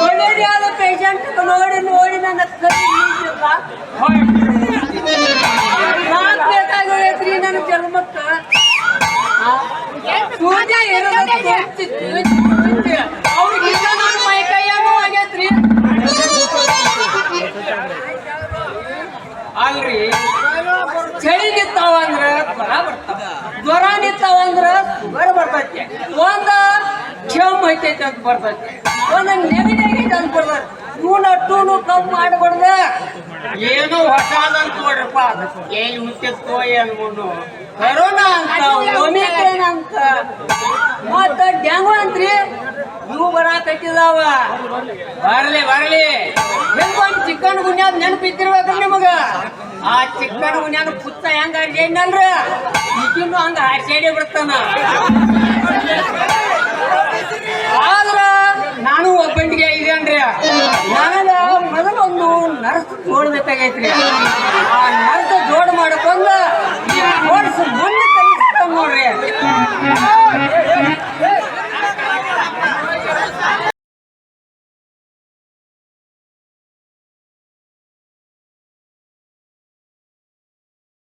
ಒಳ್ಳೆಯಾದ ನೋಡಿ ನೋಡಿ ನನ್ನ ಬೇಕಾಗೈತ್ರಿ ನನ್ನ ಚರ್ಮಕ್ಕ ಸೂರ್ಯ ಅವ್ರಿಗೆ ಮೈ ಕೈಯಾನು ಆಗೈತ್ರಿ ಅಲ್ರಿ. ಚಳಿ ನಿಂತಾವ ಅಂದ್ರ ಜ್ವರ ಬರ್ತಾವ ಜ್ವರ ನಿತ್ತಾವ ಅಂದ್ರ ಶುಗರ್ ಬರ್ತೈತಿ. ಒಂದ ಕೆಮ್ಮ ಐತೈತಿ ಅಂತ ಬರ್ತೈತಿ. ಒಂದ ನೆಗಡಿ ಅಂತ ಬರ್ತೈತಿ. ಇವನ ಟೂನು ಕಮ್ಮಿ ಮಾಡಬಾರ್ದ ಏನೋ ಹೊಸಾದಂತ ನೋಡ್ರಪ್ಪ. ಏನ್ ಹುಟ್ಟಿಸ್ಕೋ ಅನ್ಕೊಂಡು ಕರೋನಾ ಅಂತ, ಒಮಿಕ್ರಾನ್ ಅಂತ. ಮತ್ತ ಡ್ಯಾಂಗು ಅಂತ್ರಿ. ಇವು ಬರಾಕತ್ತಿದಾವ. ಬರ್ಲಿ ಬರ್ಲಿ. ಹೆಂಗೊಂದ್ ಚಿಕ್ಕನ್ ಗುನ್ಯಾದ ನೆನಪಿದ್ದಿರ್ಬೇಕ್ರಿ ನಿಮಗ ಆ ಚಿಕ್ಕನ ಗುನ್ಯಾನ ಪುತ್ತ ಹೆಂಗ ಅರ್ಜೇನಲ್ರ ಇದನ್ನು ಹಂಗ ಆರ್ಸೇಡಿ ಬಿಡ್ತಾನ. ಆದ್ರೆ ನಾನು ಒಬ್ಬಂಟಿಗೆ ಇದೇನ್ರಿ. ನನಗ ಮೊದಲೊಂದು ನರಸ ನರ್ಸ್ ಜೋಡ್ಬೇಕಾಗೈತ್ರಿ ಆ ನರ್ಸ್ ಜೋಡ್ ಮಾಡಕೊಂಡ